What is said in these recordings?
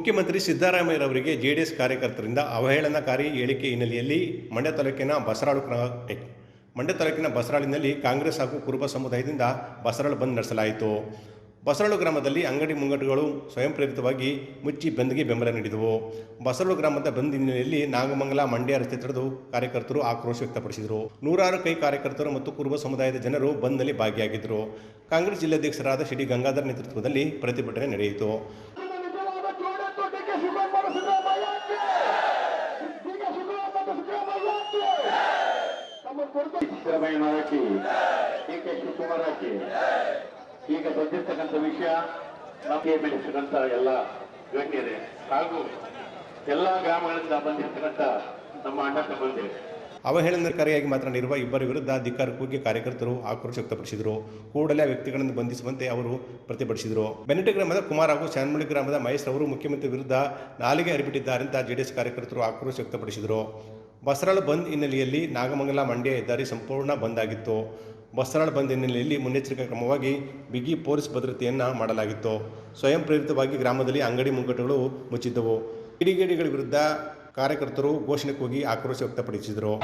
ಮುಖ್ಯಮಂತ್ರಿ ಸಿದ್ದರಾಮಯ್ಯರವರಿಗೆ ಜೆಡಿಎಸ್ ಕಾರ್ಯಕರ್ತರಿಂದ ಅವಹೇಳನಕಾರಿ ಹೇಳಿಕೆ ಹಿನ್ನೆಲೆಯಲ್ಲಿ ಮಂಡ್ಯ ತಾಲೂಕಿನ ಬಸರಾಳು ಮಂಡ್ಯ ತಾಲೂಕಿನ ಬಸರಾಳಿನಲ್ಲಿ ಕಾಂಗ್ರೆಸ್ ಹಾಗೂ ಕುರುಬ ಸಮುದಾಯದಿಂದ ಬಸರಾಳು ಬಂದ್ ನಡೆಸಲಾಯಿತು. ಬಸರಳು ಗ್ರಾಮದಲ್ಲಿ ಅಂಗಡಿ ಮುಂಗಟ್ಟುಗಳು ಸ್ವಯಂ ಪ್ರೇರಿತವಾಗಿ ಮುಚ್ಚಿ ಬಂದ್ಗೆ ಬೆಂಬಲ ನೀಡಿದವು. ಬಸರಳು ಗ್ರಾಮದ ಬಂದ್ ಹಿನ್ನೆಲೆಯಲ್ಲಿ ನಾಗಮಂಗಲ ಮಂಡ್ಯ ರಸ್ತೆ ತಡೆದು ಕಾರ್ಯಕರ್ತರು ಆಕ್ರೋಶ ವ್ಯಕ್ತಪಡಿಸಿದರು. ನೂರಾರು ಕೈ ಕಾರ್ಯಕರ್ತರು ಮತ್ತು ಕುರುಬ ಸಮುದಾಯದ ಜನರು ಬಂದ್ನಲ್ಲಿ ಭಾಗಿಯಾಗಿದ್ದರು. ಕಾಂಗ್ರೆಸ್ ಜಿಲ್ಲಾಧ್ಯಕ್ಷರಾದ ಶಿಡಿ ಗಂಗಾಧರ್ ನೇತೃತ್ವದಲ್ಲಿ ಪ್ರತಿಭಟನೆ ನಡೆಯಿತು. ಸಿದ್ದರಾಮಯ್ಯನವರಕ್ಕೆ ಡಿ ಕೆ. ಶಿವಕುಮಾರಕ್ಕೆ ಈಗ ಬಂದಿರ್ತಕ್ಕಂಥ ವಿಷಯ ನಮಗೆ ಬೆಳೆಸಿದಂತ ಎಲ್ಲ ಗಣ್ಯರೇ. ಹಾಗೂ ಎಲ್ಲ ಗ್ರಾಮಗಳಿಂದ ಬಂದಿರ್ತಕ್ಕಂಥ ನಮ್ಮ ಅಣ್ಣ ತಮ್ಮಂದಿರು. ಅವಹೇಳನಕಾರಿಯಾಗಿ ಮಾತನಾಡಿರುವ ಇಬ್ಬರ ವಿರುದ್ಧ ಧಿಕ್ಕಾರ ಕೂಗಿ ಕಾರ್ಯಕರ್ತರು ಆಕ್ರೋಶ ವ್ಯಕ್ತಪಡಿಸಿದರು. ಕೂಡಲೇ ವ್ಯಕ್ತಿಗಳನ್ನು ಬಂಧಿಸುವಂತೆ ಅವರು ಪ್ರತಿಭಟಿಸಿದರು. ಬೆನಟೆ ಗ್ರಾಮದ ಕುಮಾರ್ ಹಾಗೂ ಶಾನ್ಮಳಿ ಗ್ರಾಮದ ಮಹೇಶ್ ಅವರು ಮುಖ್ಯಮಂತ್ರಿ ವಿರುದ್ಧ ನಾಲಿಗೆ ಹರಿಬಿಟ್ಟಿದ್ದಾರೆ ಅಂತ ಜೆಡಿಎಸ್ ಕಾರ್ಯಕರ್ತರು ಆಕ್ರೋಶ ವ್ಯಕ್ತಪಡಿಸಿದರು. ಬಸರಾಳು ಬಂದ್ ಹಿನ್ನೆಲೆಯಲ್ಲಿ ನಾಗಮಂಗಲ ಮಂಡ್ಯ ಹೆದ್ದಾರಿ ಸಂಪೂರ್ಣ ಬಂದ್ ಆಗಿತ್ತು. ಬಸರಾಳ ಬಂದ್ ಹಿನ್ನೆಲೆಯಲ್ಲಿ ಮುನ್ನೆಚ್ಚರಿಕೆ ಕ್ರಮವಾಗಿ ಬಿಗಿ ಪೊಲೀಸ್ ಭದ್ರತೆಯನ್ನು ಮಾಡಲಾಗಿತ್ತು. ಸ್ವಯಂ ಪ್ರೇರಿತವಾಗಿ ಗ್ರಾಮದಲ್ಲಿ ಅಂಗಡಿ ಮುಂಗಟ್ಟುಗಳು ಮುಚ್ಚಿದ್ದವು. ಕಿಡಿಗೇಡಿಗಳ ವಿರುದ್ಧ ಕಾರ್ಯಕರ್ತರು ಘೋಷಣೆ ಕೂಗಿ ಆಕ್ರೋಶ ವ್ಯಕ್ತಪಡಿಸಿದರು.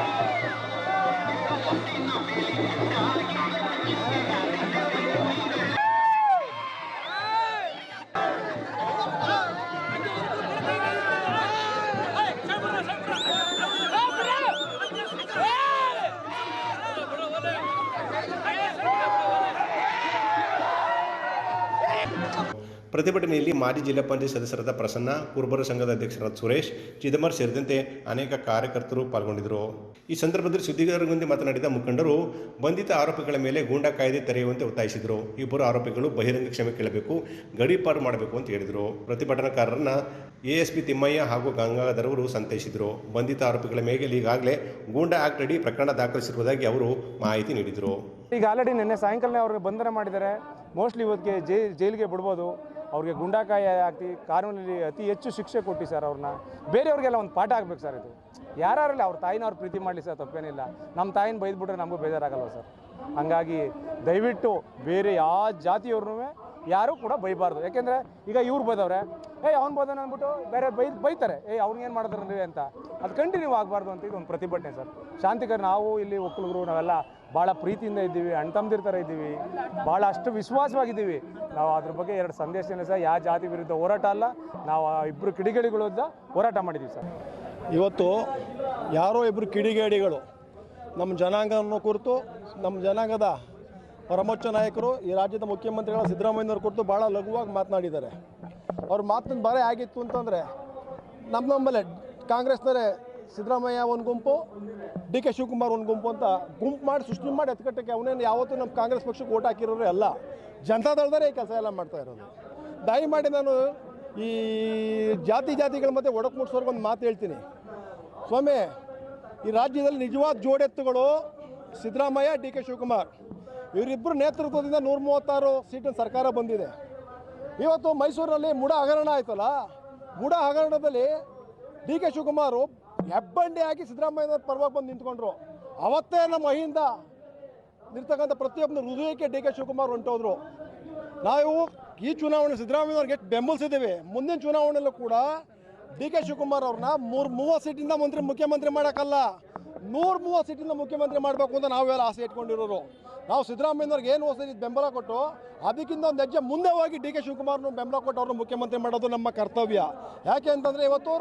ಪ್ರತಿಭಟನೆಯಲ್ಲಿ ಮಾಜಿ ಜಿಲ್ಲಾ ಪಂಚಾಯತ್ ಸದಸ್ಯರಾದ ಪ್ರಸನ್ನ, ಕುರುಬರ ಸಂಘದ ಅಧ್ಯಕ್ಷರಾದ ಸುರೇಶ್, ಚಿದಂಬರ್ ಸೇರಿದಂತೆ ಅನೇಕ ಕಾರ್ಯಕರ್ತರು ಪಾಲ್ಗೊಂಡಿದ್ದರು. ಈ ಸಂದರ್ಭದಲ್ಲಿ ಸುದ್ದಿಗಾರರೊಂದಿಗೆ ಮಾತನಾಡಿದ ಮುಖಂಡರು, ಬಂಧಿತ ಆರೋಪಿಗಳ ಮೇಲೆ ಗೂಂಡಾ ಕಾಯ್ದೆ ತೆರೆಯುವಂತೆ ಒತ್ತಾಯಿಸಿದರು. ಇಬ್ಬರು ಆರೋಪಿಗಳು ಬಹಿರಂಗ ಕ್ಷಮೆ ಕೇಳಬೇಕು ಗಡೀಪಾರು ಮಾಡಬೇಕು ಅಂತ ಹೇಳಿದರು. ಪ್ರತಿಭಟನಾಕಾರರನ್ನ ಎಎಸ್ಪಿ ತಿಮ್ಮಯ್ಯ ಹಾಗೂ ಗಂಗಾಧರ್ ಅವರು ಸಂತೈಸಿದರು. ಬಂಧಿತ ಆರೋಪಿಗಳ ಮೇಲೆ ಈಗಾಗಲೇ ಗೂಂಡಾ ಆಕ್ಟ್ ಅಡಿ ಪ್ರಕರಣ ದಾಖಲಿಸಿರುವುದಾಗಿ ಅವರು ಮಾಹಿತಿ ನೀಡಿದರು. ಈಗ ಆಲ್ರೆಡಿ ನಿನ್ನೆ ಸಾಯಂಕಾಲ ಅವರು ಬಂಧನ ಮಾಡಿದ್ದಾರೆ. ಮೋಸ್ಟ್ಲಿ ಇವತ್ತಿಗೆ ಜೈ ಜೈಲಿಗೆ ಬಿಡ್ಬೋದು. ಅವ್ರಿಗೆ ಗುಂಡಾಕಾಯಿ ಹಾಕಿ ಕಾನೂನಲ್ಲಿ ಅತಿ ಹೆಚ್ಚು ಶಿಕ್ಷೆ ಕೊಟ್ಟು ಸರ್ ಅವ್ರನ್ನ. ಬೇರೆಯವ್ರಿಗೆಲ್ಲ ಒಂದು ಪಾಠ ಆಗ್ಬೇಕು ಸರ್ ಇದು. ಯಾರಲ್ಲಿ ಅವ್ರ ತಾಯಿನ ಅವ್ರು ಪ್ರೀತಿ ಮಾಡಲಿ ಸರ್, ತಪ್ಪೇನಿಲ್ಲ. ನಮ್ಮ ತಾಯಿನ ಬೈದ್ಬಿಟ್ರೆ ನಮಗೂ ಬೇಜಾರಾಗಲ್ಲ ಸರ್? ಹಂಗಾಗಿ ದಯವಿಟ್ಟು ಬೇರೆ ಯಾವ ಜಾತಿಯವ್ರನ್ನೂ ಯಾರೂ ಕೂಡ ಬೈಬಾರ್ದು. ಯಾಕೆಂದರೆ ಈಗ ಇವ್ರು ಬೈದವ್ರೆ ಏಯ್ ಅವ್ನು ಬೋದನ ಅಂದ್ಬಿಟ್ಟು ಬೇರೆ ಬೈ, ಬೈತಾರೆ. ಏಯ್ ಅವ್ನಿಗೇನು ಮಾಡಿದ್ರಿ ಅಂತ. ಅದು ಕಂಟಿನ್ಯೂ ಆಗಬಾರ್ದು ಅಂತ ಇದೊಂದು ಪ್ರತಿಭಟನೆ ಸರ್. ಶಾಂತಿಕರ್, ನಾವು ಇಲ್ಲಿ ಒಕ್ಕಲಿಗರು, ನಾವೆಲ್ಲ ಭಾಳ ಪ್ರೀತಿಯಿಂದ ಇದ್ದೀವಿ ಅಣ್ಣ ಥರ ಇದ್ದೀವಿ, ಭಾಳ ಅಷ್ಟು ವಿಶ್ವಾಸವಾಗಿದ್ದೀವಿ. ನಾವು ಅದ್ರ ಬಗ್ಗೆ ಎರಡು ಸಂದೇಶನೇ ಸರ್. ಯಾವ ಜಾತಿ ವಿರುದ್ಧ ಹೋರಾಟ ಅಲ್ಲ, ನಾವು ಇಬ್ಬರು ಕಿಡಿಗೇಡಿಗಳ ವಿರುದ್ಧ ಹೋರಾಟ ಮಾಡಿದ್ದೀವಿ ಸರ್. ಇವತ್ತು ಯಾರೋ ಇಬ್ಬರು ಕಿಡಿಗೇಡಿಗಳು ನಮ್ಮ ಜನಾಂಗವನ್ನು ಕುರಿತು, ನಮ್ಮ ಜನಾಂಗದ ಪರಮೋಚ್ಚ ನಾಯಕರು, ಈ ರಾಜ್ಯದ ಮುಖ್ಯಮಂತ್ರಿಗಳ ಸಿದ್ದರಾಮಯ್ಯನವ್ರ ಕುರಿತು ಭಾಳ ಲಘುವಾಗಿ ಮಾತನಾಡಿದ್ದಾರೆ. ಅವ್ರ ಮಾತಿನ ಬರೆ ಆಗಿತ್ತು ಅಂತಂದರೆ, ನಮ್ಮ ನಮ್ಮಲ್ಲೇ ಕಾಂಗ್ರೆಸ್ನವರೇ ಸಿದ್ದರಾಮಯ್ಯ ಒಂದು ಗುಂಪು, ಡಿ ಕೆ ಶಿವಕುಮಾರ್ ಒಂದು ಗುಂಪು ಅಂತ ಗುಂಪು ಮಾಡಿ ಸೃಷ್ಟಿ ಮಾಡಿ ಎತ್ಕಟ್ಟಕ್ಕೆ ಅವನೇನು ಯಾವತ್ತೂ ನಮ್ಮ ಕಾಂಗ್ರೆಸ್ ಪಕ್ಷಕ್ಕೆ ಓಟ್ ಹಾಕಿರೋರು ಅಲ್ಲ. ಜನತಾದಳದವರೇ ಈ ಕೆಲಸ ಎಲ್ಲ ಮಾಡ್ತಾ ಇರೋದು. ದಯಮಾಡಿ ನಾನು ಈ ಜಾತಿ ಜಾತಿಗಳ ಮತ್ತೆ ಒಡಕು ಮುಟ್ಸೋರ್ಗೆ ಒಂದು ಮಾತು ಹೇಳ್ತೀನಿ. ಸ್ವಾಮಿ, ಈ ರಾಜ್ಯದಲ್ಲಿ ನಿಜವಾದ ಜೋಡೆತ್ತುಗಳು ಸಿದ್ದರಾಮಯ್ಯ, ಡಿ ಕೆ ಶಿವಕುಮಾರ್. ಇವರಿಬ್ಬರು ನೇತೃತ್ವದಿಂದ ನೂರ ಮೂವತ್ತಾರು ಸೀಟಿನ ಸರ್ಕಾರ ಬಂದಿದೆ. ಇವತ್ತು ಮೈಸೂರಿನಲ್ಲಿ ಮುಡ ಹಗರಣ ಆಯ್ತಲ್ಲ? ಮುಡ ಹಗರಣದಲ್ಲಿ ಡಿ ಕೆ ಶಿವಕುಮಾರ್ ಹೆಬ್ಬಂಡಿ ಆಗಿ ಸಿದ್ದರಾಮಯ್ಯನವ್ರ ಪರವಾಗಿ ಬಂದು ನಿಂತ್ಕೊಂಡ್ರು. ಅವತ್ತೇ ನಮ್ಮ ಅಹಿಂದ ನಿರ್ತಕ್ಕಂಥ ಪ್ರತಿಯೊಬ್ಬನ ಹೃದಯಕ್ಕೆ ಡಿ ಕೆ ಶಿವಕುಮಾರ್ ಹೊಂಟೋದ್ರು. ನಾವು ಈ ಚುನಾವಣೆ ಸಿದ್ದರಾಮಯ್ಯವ್ರಿಗೆ ಬೆಂಬಲಿಸಿದ್ದೀವಿ. ಮುಂದಿನ ಚುನಾವಣೆಯಲ್ಲೂ ಕೂಡ ಡಿ ಕೆ ಶಿವಕುಮಾರ್ ಅವ್ರನ್ನ ಮೂರು ಮೂವತ್ತು ಸೀಟಿಂದ ಮಂತ್ರಿ ಮುಖ್ಯಮಂತ್ರಿ ಮಾಡೋಕ್ಕಲ್ಲ. ನೂರು ಮೂವತ್ತು ಸೀಟಿಂದ ಮುಖ್ಯಮಂತ್ರಿ ಮಾಡಬೇಕು ಅಂತ ನಾವೆಲ್ಲ ಆಸೆ ಇಟ್ಕೊಂಡಿರೋರು. ನಾವು ಸಿದ್ದರಾಮಯ್ಯವ್ರಿಗೆ ಏನು ಹೊಸ ಬೆಂಬಲ ಕೊಟ್ಟು ಅದಕ್ಕಿಂತ ಒಂದು ಹೆಜ್ಜೆ ಮುಂದೆ ಹೋಗಿ ಡಿ ಕೆ ಶಿವಕುಮಾರ್ನು ಬೆಂಬಲ ಕೊಟ್ಟು ಅವ್ರನ್ನ ಮುಖ್ಯಮಂತ್ರಿ ಮಾಡೋದು ನಮ್ಮ ಕರ್ತವ್ಯ. ಯಾಕೆ ಅಂತಂದರೆ ಇವತ್ತು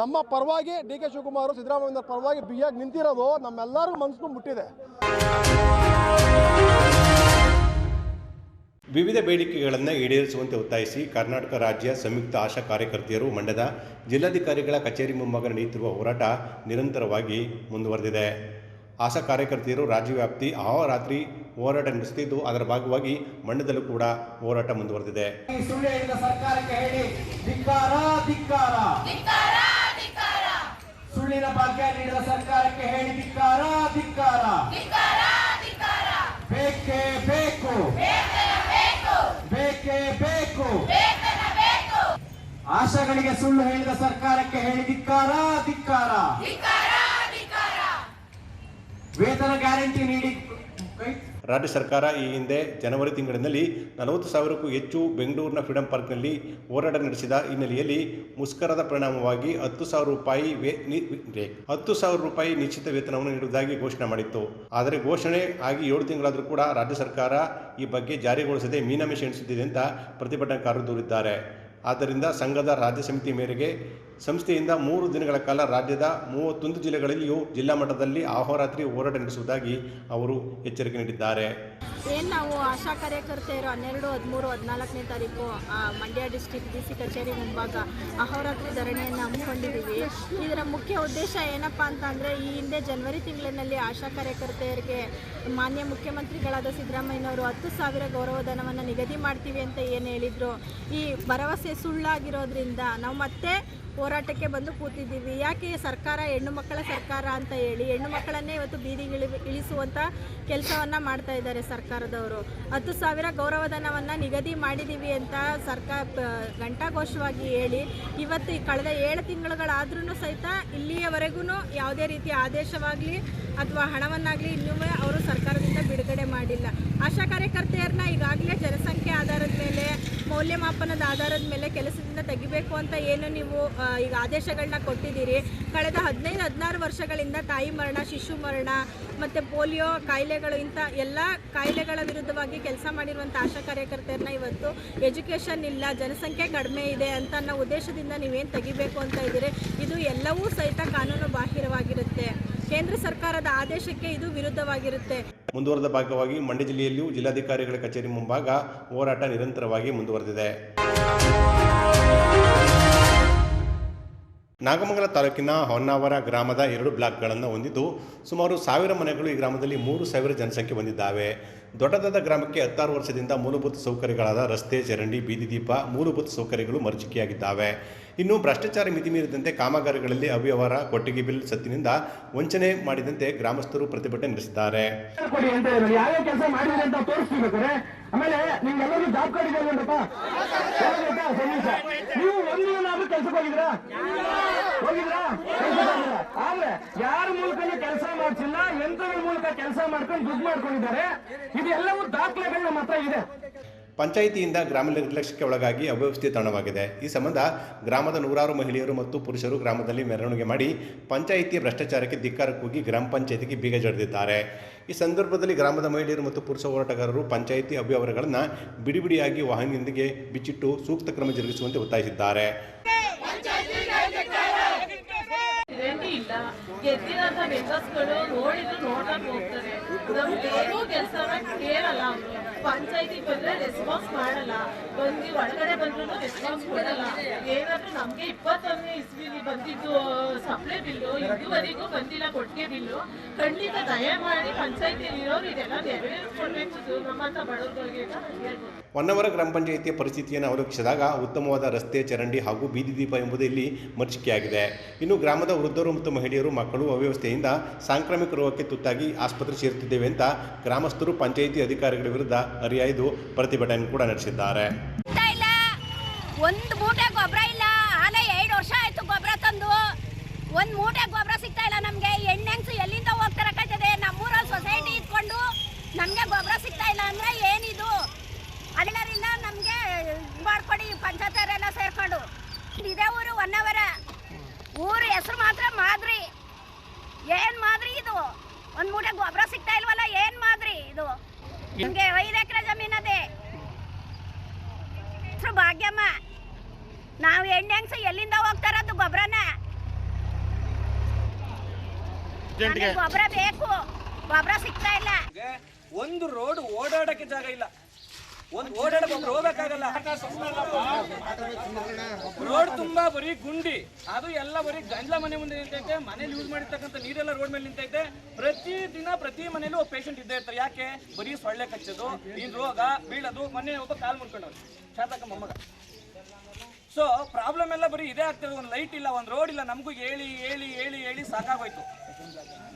ನಮ್ಮ ಪರವಾಗಿ ಡಿ ಕೆ ಶಿವಕುಮಾರ್ ಸಿದ್ದರಾಮಯ್ಯವ್ರ ಪರವಾಗಿ ಬಿಯಾಗಿ ನಿಂತಿರೋದು ನಮ್ಮೆಲ್ಲರಿಗೂ ಮನಸ್ಸು ಮುಟ್ಟಿದೆ. ವಿವಿಧ ಬೇಡಿಕೆಗಳನ್ನು ಈಡೇರಿಸುವಂತೆ ಒತ್ತಾಯಿಸಿ ಕರ್ನಾಟಕ ರಾಜ್ಯ ಸಂಯುಕ್ತ ಆಶಾ ಕಾರ್ಯಕರ್ತೆಯರು ಮಂಡ್ಯದ ಜಿಲ್ಲಾಧಿಕಾರಿಗಳ ಕಚೇರಿ ಮುಂಭಾಗ ನಡೆಯುತ್ತಿರುವ ಹೋರಾಟ ನಿರಂತರವಾಗಿ ಮುಂದುವರೆದಿದೆ. ಆಶಾ ಕಾರ್ಯಕರ್ತೆಯರು ರಾಜ್ಯವ್ಯಾಪ್ತಿ ಅಹೋರಾತ್ರಿ ಹೋರಾಟ ನಡೆಸುತ್ತಿದ್ದು ಅದರ ಭಾಗವಾಗಿ ಮಂಡ್ಯದಲ್ಲೂ ಕೂಡ ಹೋರಾಟ ಮುಂದುವರೆದಿದೆ. ಈ ಸುಳ್ಳು ಹೇಳಿದ ಸರ್ಕಾರಕ್ಕೆ ಹೇಳಿ ಧಿಕ್ಕಾರ ಧಿಕ್ಕಾರ. ಸುಳ್ಳಿನ ಭಾಗ್ಯ ನೀಡಿದ ಸರ್ಕಾರಕ್ಕೆ ಹೇಳಿ ಧಿಕ್ಕಾರ ಧಿಕ್ಕಾರ. ಬೇಕು. ಬೇಕೇ ಬೇಕು ಆಶಾಗಳಿಗೆ ಸುಳ್ಳು ಹೇಳಿದ ಸರ್ಕಾರಕ್ಕೆ ಹೇಳಿ ಧಿಕ್ಕಾರ ಧಿಕ್ಕಾರ. ವೇತನ ಗ್ಯಾರಂಟಿ ನೀಡಿ. ರಾಜ್ಯ ಸರ್ಕಾರ ಈ ಹಿಂದೆ ಜನವರಿ ತಿಂಗಳಿನಲ್ಲಿ ನಲವತ್ತು ಸಾವಿರಕ್ಕೂ ಹೆಚ್ಚು ಬೆಂಗಳೂರಿನ ಫ್ರೀಡಂ ಪಾರ್ಕ್ನಲ್ಲಿ ಹೋರಾಟ ನಡೆಸಿದ ಹಿನ್ನೆಲೆಯಲ್ಲಿ ಮುಷ್ಕರದ ಪರಿಣಾಮವಾಗಿ ಹತ್ತು ಸಾವಿರ ರೂಪಾಯಿ ಹತ್ತು ಸಾವಿರ ರೂಪಾಯಿ ನಿಶ್ಚಿತ ವೇತನವನ್ನು ನೀಡುವುದಾಗಿ ಘೋಷಣೆ ಮಾಡಿತ್ತು. ಆದರೆ ಘೋಷಣೆ ಆಗಿ ಏಳು ತಿಂಗಳಾದರೂ ಕೂಡ ರಾಜ್ಯ ಸರ್ಕಾರ ಈ ಬಗ್ಗೆ ಜಾರಿಗೊಳಿಸದೆ ಮೀನಮೇಷ ಎಣಿಸುತ್ತಿದೆ ಅಂತ ಪ್ರತಿಭಟನಾಕಾರರು ದೂರಿದ್ದಾರೆ. ಆದ್ದರಿಂದ ಸಂಘದ ರಾಜ್ಯ ಸಮಿತಿ ಮೇರೆಗೆ ಸಂಸ್ಥೆಯಿಂದ ಮೂರು ದಿನಗಳ ಕಾಲ ರಾಜ್ಯದ ಮೂವತ್ತೊಂದು ಜಿಲ್ಲೆಗಳಲ್ಲಿಯೂ ಜಿಲ್ಲಾ ಮಟ್ಟದಲ್ಲಿ ಅಹೋರಾತ್ರಿ ಹೋರಾಟ ನಡೆಸುವುದಾಗಿ ಅವರು ಎಚ್ಚರಿಕೆ ನೀಡಿದ್ದಾರೆ. ಏನು ನಾವು ಆಶಾ ಕಾರ್ಯಕರ್ತೆಯರು ಹನ್ನೆರಡು, ಹದಿಮೂರು, ಹದಿನಾಲ್ಕನೇ ತಾರೀಕು ಮಂಡ್ಯ ಡಿಸ್ಟಿಕ್ ಡಿ ಸಿ ಕಚೇರಿ ಮುಂಭಾಗ ಅಹೋರಾತ್ರಿ ಧರಣಿಯನ್ನು ಹಮ್ಮಿಕೊಂಡಿದ್ದೀವಿ. ಇದರ ಮುಖ್ಯ ಉದ್ದೇಶ ಏನಪ್ಪ ಅಂತ ಈ ಹಿಂದೆ ಜನವರಿ ತಿಂಗಳಿನಲ್ಲಿ ಆಶಾ ಕಾರ್ಯಕರ್ತೆಯರಿಗೆ ಮಾನ್ಯ ಮುಖ್ಯಮಂತ್ರಿಗಳಾದ ಸಿದ್ದರಾಮಯ್ಯನವರು ಹತ್ತು ಸಾವಿರ ಗೌರವಧನವನ್ನು ನಿಗದಿ ಮಾಡ್ತೀವಿ ಅಂತ ಏನು ಹೇಳಿದರು. ಈ ಭರವಸೆ ಸುಳ್ಳಾಗಿರೋದ್ರಿಂದ ನಾವು ಮತ್ತೆ ಹೋರಾಟಕ್ಕೆ ಬಂದು ಕೂತಿದ್ದೀವಿ. ಯಾಕೆ ಸರ್ಕಾರ, ಹೆಣ್ಣು ಮಕ್ಕಳ ಸರ್ಕಾರ ಅಂತ ಹೇಳಿ, ಹೆಣ್ಣು ಮಕ್ಕಳನ್ನೇ ಇವತ್ತು ಬೀದಿಗೆ ಇಳಿ ಇಳಿಸುವಂಥ ಕೆಲಸವನ್ನು ಮಾಡ್ತಾ ಇದ್ದಾರೆ ಸರ್ಕಾರದವರು. ಹತ್ತು ಸಾವಿರ ಗೌರವಧನವನ್ನು ನಿಗದಿ ಮಾಡಿದ್ದೀವಿ ಅಂತ ಸರ್ಕಾರ ಘಂಟಾಘೋಷವಾಗಿ ಹೇಳಿ, ಇವತ್ತು ಕಳೆದ ಏಳು ತಿಂಗಳುಗಳಾದ್ರೂ ಸಹಿತ ಇಲ್ಲಿಯವರೆಗೂ ಯಾವುದೇ ರೀತಿಯ ಆದೇಶವಾಗಲಿ ಅಥವಾ ಹಣವನ್ನಾಗಲಿ ಇನ್ನೂ ಅವರು ಸರ್ಕಾರದಿಂದ ಬಿಡುಗಡೆ ಮಾಡಿಲ್ಲ. ಆಶಾ ಕಾರ್ಯಕರ್ತೆಯರನ್ನ ಈಗಾಗಲೇ ಜನಸಂಖ್ಯೆ ಆಧಾರದ ಮೇಲೆ ಮೌಲ್ಯಮಾಪನದ ಆಧಾರದ ಮೇಲೆ ಕೆಲಸದಿಂದ ತೆಗಿಬೇಕು ಅಂತ ಏನು ನೀವು ಈಗ ಆದೇಶಗಳನ್ನ ಕೊಟ್ಟಿದ್ದೀರಿ. ಕಳೆದ ಹದಿನೈದು, ಹದಿನಾರು ವರ್ಷಗಳಿಂದ ತಾಯಿ ಮರಣ, ಶಿಶು ಮರಣ, ಮತ್ತು ಪೋಲಿಯೋ ಕಾಯಿಲೆಗಳು ಇಂಥ ಎಲ್ಲ ಕಾಯಿಲೆಗಳ ವಿರುದ್ಧವಾಗಿ ಕೆಲಸ ಮಾಡಿರುವಂಥ ಆಶಾ ಕಾರ್ಯಕರ್ತೆಯರನ್ನ ಇವತ್ತು ಎಜುಕೇಷನ್ ಇಲ್ಲ, ಜನಸಂಖ್ಯೆ ಕಡಿಮೆ ಇದೆ ಅಂತ ಅನ್ನೋ ಉದ್ದೇಶದಿಂದ ನೀವೇನು ತೆಗಿಬೇಕು ಅಂತ ಇದ್ದೀರಿ? ಇದು ಎಲ್ಲವೂ ಸಹಿತ ಕಾನೂನು ಬಾಹಿರವಾಗಿರುತ್ತೆ. ಕೇಂದ್ರ ಸರ್ಕಾರದ ಆದೇಶಕ್ಕೆ ಇದು ವಿರುದ್ಧವಾಗಿರುತ್ತೆ. ಮುಂದುವರೆದ ಭಾಗವಾಗಿ ಮಂಡ್ಯ ಜಿಲ್ಲೆಯಲ್ಲಿಯೂ ಜಿಲ್ಲಾಧಿಕಾರಿಗಳ ಕಚೇರಿ ಮುಂಭಾಗ ಹೋರಾಟ ನಿರಂತರವಾಗಿ ಮುಂದುವರೆದಿದೆ. ನಾಗಮಂಗಲ ತಾಲೂಕಿನ ಹೊನ್ನಾವರ ಗ್ರಾಮದ ಎರಡು ಬ್ಲಾಕ್ಗಳನ್ನು ಹೊಂದಿದ್ದು ಸುಮಾರು ಸಾವಿರ ಮನೆಗಳು ಈ ಗ್ರಾಮದಲ್ಲಿ ಮೂರು ಸಾವಿರ ಜನಸಂಖ್ಯೆ ಹೊಂದಿದ್ದಾವೆ. ದೊಡ್ಡದಾದ ಗ್ರಾಮಕ್ಕೆ ಹತ್ತಾರು ವರ್ಷದಿಂದ ಮೂಲಭೂತ ಸೌಕರ್ಯಗಳಾದ ರಸ್ತೆ, ಚರಂಡಿ, ಬೀದಿ ದೀಪ, ಮೂಲಭೂತ ಸೌಕರ್ಯಗಳು ಮರೀಚಿಕೆಯಾಗಿದ್ದಾವೆ ಇನ್ನು ಭ್ರಷ್ಟಾಚಾರ ಮಿತಿ ಮೀರಿದಂತೆ ಕಾಮಗಾರಿಗಳಲ್ಲಿ ಅವ್ಯವಹಾರ, ಕೊಟ್ಟಿಗೆ ಬಿಲ್, ಸತ್ತಿನಿಂದ ವಂಚನೆ ಮಾಡಿದಂತೆ ಗ್ರಾಮಸ್ಥರು ಪ್ರತಿಭಟನೆ ನಡೆಸಿದ್ದಾರೆ. ಆಮೇಲೆ ನಿಮ್ಗೆಲ್ಲರಿಗೂ ಜಾಬ್ ಕಾರ್ಡ್ ಇದೆ ಅಲ್ವೇನಪ್ಪ. ನೀವು ಒಂದು ಏನಾದ್ರೂ ಕೆಲ್ಸಕ್ಕೆ ಹೋಗಿದ್ರಾ ಹೋಗಿದ್ರಾ? ಆದ್ರೆ ಯಾರ ಮೂಲಕನೂ ಕೆಲಸ ಮಾಡ್ಸಿಲ್ಲ, ಯಂತ್ರಗಳ ಮೂಲಕ ಕೆಲಸ ಮಾಡ್ಕೊಂಡು ದುಡ್ಡು ಮಾಡ್ಕೊಂಡಿದ್ದಾರೆ, ಇದೆಲ್ಲವೂ ದಾಖಲೆಗಳು ನಮ್ಮ ಹತ್ರ ಇದೆ ಪಂಚಾಯಿತಿಯಿಂದ ಗ್ರಾಮ ನಿರ್ಲಕ್ಷ್ಯಕ್ಕೆ ಒಳಗಾಗಿ ಅವ್ಯವಸ್ಥೆ ತಾಣವಾಗಿದೆ. ಈ ಸಂಬಂಧ ಗ್ರಾಮದ ನೂರಾರು ಮಹಿಳೆಯರು ಮತ್ತು ಪುರುಷರು ಗ್ರಾಮದಲ್ಲಿ ಮೆರವಣಿಗೆ ಮಾಡಿ ಪಂಚಾಯಿತಿಯ ಭ್ರಷ್ಟಾಚಾರಕ್ಕೆ ಧಿಕ್ಕಾರ ಕೂಗಿ ಗ್ರಾಮ ಪಂಚಾಯಿತಿಗೆ ಬೀಗ ಜಡಿದಿದ್ದಾರೆ. ಈ ಸಂದರ್ಭದಲ್ಲಿ ಗ್ರಾಮದ ಮಹಿಳೆಯರು ಮತ್ತು ಪುರುಷ ಹೋರಾಟಗಾರರು ಪಂಚಾಯಿತಿ ಅವ್ಯವಹಾರಗಳನ್ನು ಬಿಡಿಬಿಡಿಯಾಗಿ ವಾಹನದೊಂದಿಗೆ ಬಿಚ್ಚಿಟ್ಟು ಸೂಕ್ತ ಕ್ರಮ ಜರುಗಿಸುವಂತೆ ಒತ್ತಾಯಿಸಿದ್ದಾರೆ. ಗೆದ್ದಿರೋಂಥ ಮೆಂಬರ್ಸ್ಗಳು ನೋಡಿದ್ರು ನೋಡಕ್ ಹೋಗ್ತಾರೆ. ನಮ್ಗೇನೂ ಕೆಲಸ ಕೇಳಲ್ಲ ಅವರು. ಪಂಚಾಯತಿ ಬಂದ್ರೆ ರೆಸ್ಪಾನ್ಸ್ ಮಾಡಲ್ಲ. ಬಂದು ಒಳಗಡೆ ಬಂದ್ರು ರೆಸ್ಪಾನ್ಸ್ ಕೊಡಲ್ಲ. ಏನಾದ್ರೂ ನಮ್ಗೆ ಇಪ್ಪತ್ತೊಂದನೇ ಇಸ್ವಿಲಿ ಬಂದಿದ್ದು ಸಪ್ಲೈ ಬಿಲ್ಲು ಇದುವರೆಗೂ ಬಂದಿಲ್ಲ, ಕೊಟ್ಟಿಗೆ ಬಿಲ್ಲು ಖಂಡಿತ ದಯಮಾಡಿ ಪಂಚಾಯತಿಯಲ್ಲಿ ಇರೋರು ಇದೆಲ್ಲ ನೆರವೇರಿಸ್ಕೊಡ್ಬೇಕು ನಮ್ಮಂತ ಬಡವರಿಗೆ ಹೊನ್ನವರ ಗ್ರಾಮ ಪಂಚಾಯಿತಿಯ ಪರಿಸ್ಥಿತಿಯನ್ನು ಅವಲೋಕಿಸಿದಾಗ ಉತ್ತಮವಾದ ರಸ್ತೆ, ಚರಂಡಿ ಹಾಗೂ ಬೀದಿ ದೀಪ ಎಂಬುದು ಇಲ್ಲಿ ಮರ್ಚಿಕೆಯಾಗಿದೆ. ಇನ್ನು ಗ್ರಾಮದ ವೃದ್ಧರು ಮತ್ತು ಮಹಿಳೆಯರು, ಮಕ್ಕಳು ಅವ್ಯವಸ್ಥೆಯಿಂದ ಸಾಂಕ್ರಾಮಿಕ ರೋಗಕ್ಕೆ ತುತ್ತಾಗಿ ಆಸ್ಪತ್ರೆ ಸೇರುತ್ತಿದ್ದೇವೆ ಅಂತ ಗ್ರಾಮಸ್ಥರು, ಪಂಚಾಯಿತಿ ಅಧಿಕಾರಿಗಳ ವಿರುದ್ಧ ಹರಿಹಾಯ್ದು ಪ್ರತಿಭಟನೆ ಕೂಡ ನಡೆಸಿದ್ದಾರೆ. ಒಂದು ಮೂಟೆ ಗೊಬ್ಬರ ಇಲ್ಲ. ಆಲೆ ಎರಡು ವರ್ಷ ಆಯ್ತು ಗೊಬ್ಬರ ತಂದು. ಒಂದು ಮೂಟೆ ಗೊಬ್ಬರ ಸಿಗ್ತಾ ಇಲ್ಲ ನಮಗೆ. ಎಣ್ಣೆಂಗ್ಸು ಎಲ್ಲಿಂದ ಹೋಗ್ತಾರಕ್ಕಾಗ್ತದೆ ನಮ್ಮೂರಲ್ಲಿ ಸೊಸೈಟಿ ಇಟ್ಕೊಂಡು ನಮಗೆ ಗೊಬ್ಬರ ಸಿಗ್ತಾ ಇಲ್ಲ ಅಂದ್ರೆ ಏನಿದು? ಅದರಿಂದ ನಮಗೆ ಮಾಡ್ಕೊಡಿ ಪಂಚಾಯತರೆಲ್ಲ ಸೇರ್ಕೊಂಡು. ಇದೇ ಊರು ಒನ್ ಅವರ ಊರು ಹೆಸರು ಮಾತ್ರ ಮಾದ್ರಿ. ಏನು ಮಾದ್ರಿ ಇದು? ಒಂದು ಮೂಟೆ ಗೊಬ್ಬರ ಸಿಗ್ತಾ ಇಲ್ವಲ್ಲ ನಮ್ಗೆ ಐದು ಎಕರೆ ಜಮೀನದೆ ಹೆಸರು ಭಾಗ್ಯಮ್ಮ, ನಾವು ಎಣ್ಣೆಂಗ್ಸ ಎಲ್ಲಿಂದ ಹೋಗ್ತಾರದು ಗೊಬ್ಬರನ ಗೊಬ್ಬರ ಬೇಕು. ಗೊಬ್ಬರ ಸಿಗ್ತಾ ಇಲ್ಲ. ಒಂದು ರೋಡ್ ಓಡಾಡಕ್ಕೆ ಜಾಗ ಇಲ್ಲ. ಒಂದು ಓಡಾಡಕ್ಕೆ ಒಬ್ರು ಹೋಗಕ್ಕಾಗಲ್ಲ ರೋಡ್ ತುಂಬಾ ಬರೀ ಗುಂಡಿ. ಅದು ಎಲ್ಲ ಬರೀ ಗಂಡ್ಲ ಮನೆ ಮುಂದೆ ನಿಂತೈತೆ, ಮನೇಲಿ ಯೂಸ್ ಮಾಡಿರ್ತಕ್ಕಂಥ ನೀರೆಲ್ಲ ರೋಡ್ ಮೇಲೆ ನಿಂತೈತೆ. ಪ್ರತಿ ದಿನ ಪ್ರತಿ ಮನೇಲಿ ಒಬ್ಬ ಪೇಷಂಟ್ ಇದ್ದೇ ಇರ್ತಾರೆ. ಯಾಕೆ? ಬರೀ ಸೊಳ್ಳೆ ಕಚ್ಚೋದು, ಈ ರೋಗ ಬೀಳೋದು. ಮೊನ್ನೆ ಒಬ್ಬ ಕಾಲ್ ಮುಡ್ಕೊಂಡವ್ರು ಶಾತಕ ಮೊಮ್ಮಗ. ಸೊ ಪ್ರಾಬ್ಲಮ್ ಎಲ್ಲ ಬರೀ ಇದೇ ಆಗ್ತದೆ. ಒಂದು ಲೈಟ್ ಇಲ್ಲ, ಒಂದು ರೋಡ್ ಇಲ್ಲ. ನಮಗೂ ಹೇಳಿ ಹೇಳಿ ಹೇಳಿ ಹೇಳಿ ಸಾಕಾಗೋಯ್ತು.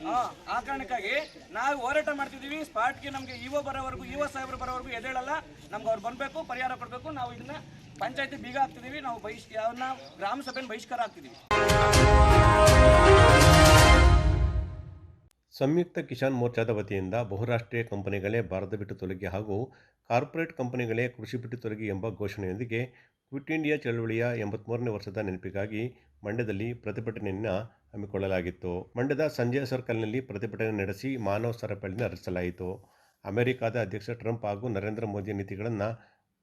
ಆ ಕಾರಣಕ್ಕಾಗಿ ನಾವು ಹೋರಾಟ ಮಾಡ್ತಿದೀವಿ ಸ್ಪಾಟ್ಗೆ ನಮಗೆ ಇಒ ಬರೋವರೆಗೂ ಇಒ ಸಾಹೇಬರು ಬರೋವರೆಗೂ ಎದೇಳಲ್ಲ ನಮ್ಗೆ ಅವ್ರು ಬರಬೇಕು ಪರಿಹಾರ ಕೊಡಬೇಕು. ನಾವು ಇದನ್ನ ಪಂಚಾಯತಿ ಬೀಗ ಹಾಕ್ತಿದೀವಿ ನಾವು ಬಹಿಷ್ ಅವನ್ನ ಗ್ರಾಮ ಸಭೆನ ಬಹಿಷ್ಕಾರ ಹಾಕ್ತಿದೀವಿ ಸಂಯುಕ್ತ ಕಿಸಾನ್ ಮೋರ್ಚಾದ ವತಿಯಿಂದ ಬಹುರಾಷ್ಟ್ರೀಯ ಕಂಪನಿಗಳೇ ಭಾರತ ಬಿಟ್ಟು ತೊಲಗಿ ಹಾಗೂ ಕಾರ್ಪೊರೇಟ್ ಕಂಪನಿಗಳೇ ಕೃಷಿ ಬಿಟ್ಟು ತೊಲಗಿ ಎಂಬ ಘೋಷಣೆಯೊಂದಿಗೆ ಕ್ವಿಟ್ ಇಂಡಿಯಾ ಚಳವಳಿಯ ಎಂಬತ್ಮೂರನೇ ವರ್ಷದ ನೆನಪಿಗಾಗಿ ಮಂಡ್ಯದಲ್ಲಿ ಪ್ರತಿಭಟನೆಯನ್ನು ಹಮ್ಮಿಕೊಳ್ಳಲಾಗಿತ್ತು. ಮಂಡ್ಯದ ಸಂಜಯ ಸರ್ಕಲ್ನಲ್ಲಿ ಪ್ರತಿಭಟನೆ ನಡೆಸಿ ಮಾನವ ಸರಪಳಿನ ನಡೆಸಲಾಯಿತು ಅಮೆರಿಕಾದ ಅಧ್ಯಕ್ಷ ಟ್ರಂಪ್ ಹಾಗೂ ನರೇಂದ್ರ ಮೋದಿ ನೀತಿಗಳನ್ನು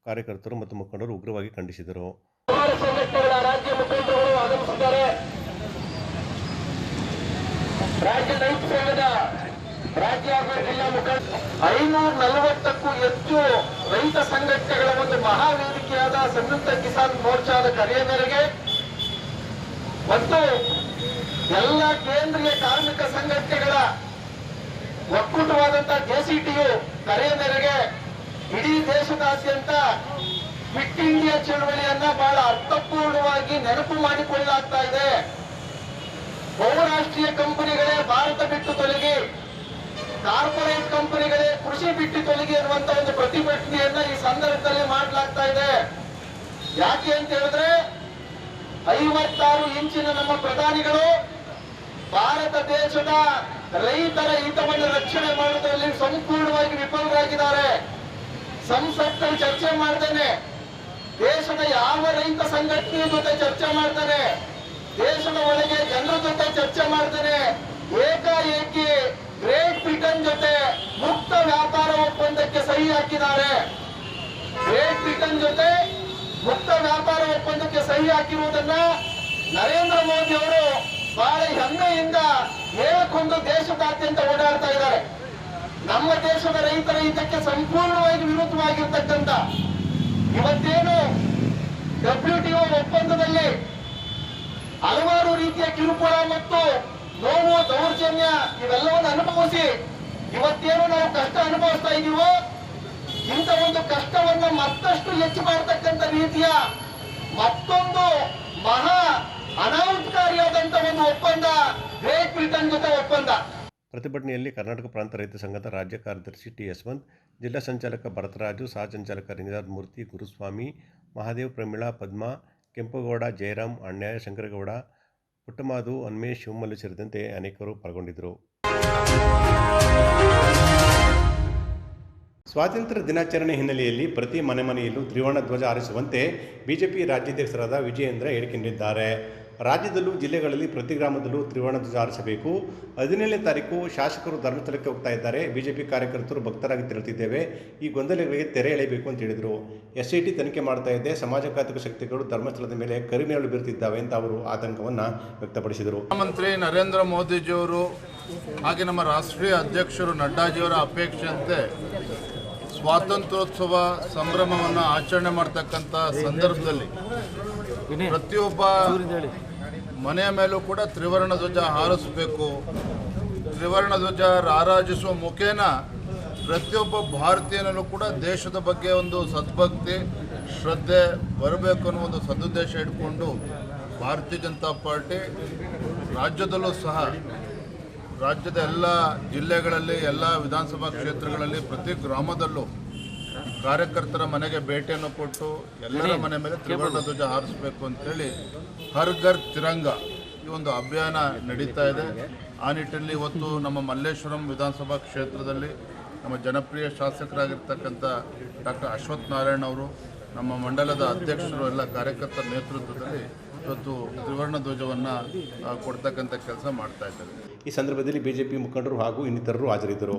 ಕಾರ್ಯಕರ್ತರು ಮತ್ತು ಮುಖಂಡರು ಉಗ್ರವಾಗಿ ಖಂಡಿಸಿದರು. ಐನೂರ ನಲವತ್ತಕ್ಕೂ ಹೆಚ್ಚು ರೈತ ಸಂಘಟನೆಗಳ ಒಂದು ಮಹಾವೇದಿಕೆಯಾದ ಸಂಯುಕ್ತ ಕಿಸಾನ್ ಮೋರ್ಚಾದ ಕರೆಯ ಮೇರೆಗೆ ಮತ್ತು ಎಲ್ಲ ಕೇಂದ್ರೀಯ ಕಾರ್ಮಿಕ ಸಂಘಟನೆಗಳ ಒಕ್ಕೂಟವಾದಂತಹ ಜೆಸಿಟಿಯು ಕರೆಯ ಮೇರೆಗೆ ಇಡೀ ದೇಶದಾದ್ಯಂತ ಕ್ವಿಟ್ ಇಂಡಿಯಾ ಚಳುವಳಿಯನ್ನ ಬಹಳ ಅರ್ಥಪೂರ್ಣವಾಗಿ ನೆನಪು ಮಾಡಿಕೊಳ್ಳಲಾಗ್ತಾ ಇದೆ. ಬಹುರಾಷ್ಟ್ರೀಯ ಕಂಪನಿಗಳೇ ಭಾರತ ಬಿಟ್ಟು ತೊಲಗಿ, ಕಾರ್ಪೊರೇಟ್ ಕಂಪನಿಗಳೇ ಕೃಷಿ ಬಿಟ್ಟು ತೊಲಗಿ ಅನ್ನುವಂತ ಒಂದು ಪ್ರತಿಭಟನೆಯನ್ನ ಈ ಸಂದರ್ಭದಲ್ಲಿ ಮಾಡಲಾಗ್ತಾ ಇದೆ. ಯಾಕೆ ಅಂತ ಹೇಳಿದ್ರೆ ಐವತ್ತಾರು ಇಂಚಿನ ನಮ್ಮ ಪ್ರಧಾನಿಗಳು ಭಾರತ ದೇಶದ ರೈತರ ಹಿತವನ್ನು ರಕ್ಷಣೆ ಮಾಡುವುದರಲ್ಲಿ ಸಂಪೂರ್ಣವಾಗಿ ವಿಫಲರಾಗಿದ್ದಾರೆ. ಸಂಸತ್ತಲ್ಲಿ ಚರ್ಚೆ ಮಾಡ್ತೇನೆ. ದೇಶದ ಯಾವ ರೈತ ಸಂಘಟನೆಯ ಜೊತೆ ಚರ್ಚೆ ಮಾಡ್ತಾರೆ ದೇಶದ ಒಳಗೆ ಜನರ ಜೊತೆ ಚರ್ಚೆ ಮಾಡ್ತಾರೆ ಏಕಾಏಕಿ ಗ್ರೇಟ್ ಬ್ರಿಟನ್ ಜೊತೆ ಮುಕ್ತ ವ್ಯಾಪಾರ ಒಪ್ಪಂದಕ್ಕೆ ಸಹಿ ಹಾಕಿದ್ದಾರೆ. ಗ್ರೇಟ್ ಬ್ರಿಟನ್ ಜೊತೆ ಮುಕ್ತ ವ್ಯಾಪಾರ ಒಪ್ಪಂದಕ್ಕೆ ಸಹಿ ಹಾಕಿರುವುದನ್ನ ನರೇಂದ್ರ ಮೋದಿ ಅವರು ಬಹಳ ಹೆಮ್ಮೆಯಿಂದ ಹೇಳಕೊಂಡು ದೇಶದಾದ್ಯಂತ ಓಡಾಡ್ತಾ ಇದ್ದಾರೆ. ನಮ್ಮ ದೇಶದ ರೈತರ ಹಿತಕ್ಕೆ ಸಂಪೂರ್ಣವಾಗಿ ವಿರುದ್ಧವಾಗಿರ್ತಕ್ಕಂಥ ಇವತ್ತೇನು ಡಬ್ಲ್ಯೂಟಿಒ ಒಪ್ಪಂದದಲ್ಲಿ ಹಲವಾರು ರೀತಿಯ ಕಿರುಕುಳ ಮತ್ತು ನೋವು, ದೌರ್ಜನ್ಯ ಇವೆಲ್ಲವನ್ನು ಅನುಭವಿಸಿ ಇವತ್ತೇನು ನಾವು ಕಷ್ಟ ಅನುಭವಿಸ್ತಾ ಇದೀವೋ, ಇಂಥ ಒಂದು ಕಷ್ಟವನ್ನು ಮತ್ತಷ್ಟು ಹೆಚ್ಚು ಮಾಡತಕ್ಕಂಥ ರೀತಿಯ ಮತ್ತೊಂದು ಮಹಾ ಅನಾಹುತಕಾರಿಯಾದಂತ ಒಂದು ಒಪ್ಪಂದ ಗ್ರೇಟ್ ಬ್ರಿಟನ್ ಜೊತೆ ಒಪ್ಪಂದ. ಪ್ರತಿಭಟನೆಯಲ್ಲಿ ಕರ್ನಾಟಕ ಪ್ರಾಂತ ರೈತ ಸಂಘದ ರಾಜ್ಯ ಕಾರ್ಯದರ್ಶಿ ಟಿ ಯಶವಂತ್ ಜಿಲ್ಲಾ ಸಂಚಾಲಕ ಭರತರಾಜು ಸಹ ಸಂಚಾಲಕ ರಂಗನಾಥ್ ಮೂರ್ತಿ ಗುರುಸ್ವಾಮಿ ಮಹಾದೇವ್ ಪ್ರಮೀಳಾ ಪದ್ಮ ಕೆಂಪಗೌಡ ಜಯರಾಮ್ ಅಣ್ಯಾಯ ಶಂಕರಗೌಡ ಪುಟ್ಟಮಾಧು ಅನ್ಮೇಶ್ ಶಿವಮಲ್ಲು ಸೇರಿದಂತೆ ಅನೇಕರು ಪಾಲ್ಗೊಂಡಿದ್ದರು. ಸ್ವಾತಂತ್ರ್ಯ ದಿನಾಚರಣೆ ಹಿನ್ನೆಲೆಯಲ್ಲಿ ಪ್ರತಿ ಮನೆ ಮನೆಯಲ್ಲೂ ತ್ರಿವರ್ಣ ಧ್ವಜ ಹಾರಿಸುವಂತೆ ಬಿಜೆಪಿ ರಾಜ್ಯಾಧ್ಯಕ್ಷರಾದ ವಿಜಯೇಂದ್ರ ಹೇಳಿಕೆ ನೀಡಿದ್ದಾರೆ ರಾಜ್ಯದಲ್ಲೂ ಜಿಲ್ಲೆಗಳಲ್ಲಿ ಪ್ರತಿ ಗ್ರಾಮದಲ್ಲೂ ತ್ರಿವರ್ಣ ಧ್ವಜ ಹಾರಿಸಬೇಕು. ಹದಿನೇಳನೇ ತಾರೀಕು ಶಾಸಕರು ಧರ್ಮಸ್ಥಳಕ್ಕೆ ಹೋಗ್ತಾ ಇದ್ದಾರೆ. ಬಿಜೆಪಿ ಕಾರ್ಯಕರ್ತರು ಭಕ್ತರಾಗಿ ತೆರಳುತ್ತಿದ್ದೇವೆ ಈ ಗೊಂದಲಗಳಿಗೆ ತೆರೆ ಎಳೆಯಬೇಕು ಅಂತ ಹೇಳಿದರು. ಎಸ್ ಐ ಟಿ ತನಿಖೆ ಮಾಡ್ತಾ ಇದೆ. ಸಮಾಜಘಾತಕ ಶಕ್ತಿಗಳು ಧರ್ಮಸ್ಥಳದ ಮೇಲೆ ಕರಿನೇಳು ಬೀರುತ್ತಿದ್ದಾವೆ ಅಂತ ಅವರು ಆತಂಕವನ್ನು ವ್ಯಕ್ತಪಡಿಸಿದರು. ಪ್ರಧಾನಮಂತ್ರಿ ನರೇಂದ್ರ ಮೋದಿಜಿಯವರು ಹಾಗೆ ನಮ್ಮ ರಾಷ್ಟ್ರೀಯ ಅಧ್ಯಕ್ಷರು ನಡ್ಡಾಜಿಯವರ ಅಪೇಕ್ಷೆಯಂತೆ ಸ್ವಾತಂತ್ರ್ಯೋತ್ಸವ ಸಂಭ್ರಮವನ್ನು ಆಚರಣೆ ಮಾಡ್ತಕ್ಕಂಥ ಸಂದರ್ಭದಲ್ಲಿ ಪ್ರತಿಯೊಬ್ಬ ಮನೆಯ ಮೇಲೂ ಕೂಡ ತ್ರಿವರ್ಣ ಧ್ವಜ ಹಾರಿಸಬೇಕು. ತ್ರಿವರ್ಣ ಧ್ವಜ ರಾರಾಜಿಸುವ ಮುಖೇನ ಪ್ರತಿಯೊಬ್ಬ ಭಾರತೀಯನಲ್ಲೂ ಕೂಡ ದೇಶದ ಬಗ್ಗೆ ಒಂದು ಸದ್ಭಕ್ತಿ ಶ್ರದ್ಧೆ ಬರಬೇಕು ಅನ್ನೋ ಒಂದು ಸದುದ್ದೇಶ ಇಟ್ಕೊಂಡು ಭಾರತೀಯ ಜನತಾ ಪಾರ್ಟಿ ರಾಜ್ಯದಲ್ಲೂ ಸಹ ರಾಜ್ಯದ ಎಲ್ಲ ಜಿಲ್ಲೆಗಳಲ್ಲಿ ಎಲ್ಲ ವಿಧಾನಸಭಾ ಕ್ಷೇತ್ರಗಳಲ್ಲಿ ಪ್ರತಿ ಗ್ರಾಮದಲ್ಲೂ ಕಾರ್ಯಕರ್ತರ ಮನೆಗೆ ಭೇಟಿಯನ್ನು ಕೊಟ್ಟು ಎಲ್ಲರ ಮನೆ ಮೇಲೆ ತ್ರಿವರ್ಣ ಧ್ವಜ ಹಾರಿಸಬೇಕು ಅಂತೇಳಿ ಹರ್ ಘರ್ ತಿರಂಗ ಈ ಒಂದು ಅಭಿಯಾನ ನಡೀತಾ ಇದೆ. ಆ ನಿಟ್ಟಿನಲ್ಲಿ ಇವತ್ತು ನಮ್ಮ ಮಲ್ಲೇಶ್ವರಂ ವಿಧಾನಸಭಾ ಕ್ಷೇತ್ರದಲ್ಲಿ ನಮ್ಮ ಜನಪ್ರಿಯ ಶಾಸಕರಾಗಿರ್ತಕ್ಕಂಥ ಡಾಕ್ಟರ್ ಅಶ್ವಥ್ ನಾರಾಯಣ್ ಅವರು ನಮ್ಮ ಮಂಡಲದ ಅಧ್ಯಕ್ಷರು ಎಲ್ಲ ಕಾರ್ಯಕರ್ತರ ನೇತೃತ್ವದಲ್ಲಿ ಇವತ್ತು ತ್ರಿವರ್ಣ ಧ್ವಜವನ್ನು ಕೊಡ್ತಕ್ಕಂಥ ಕೆಲಸ ಮಾಡ್ತಾ ಇದ್ದಾರೆ. ಈ ಸಂದರ್ಭದಲ್ಲಿ ಬಿಜೆಪಿ ಮುಖಂಡರು ಹಾಗೂ ಇನ್ನಿತರರು ಹಾಜರಿದ್ದರು.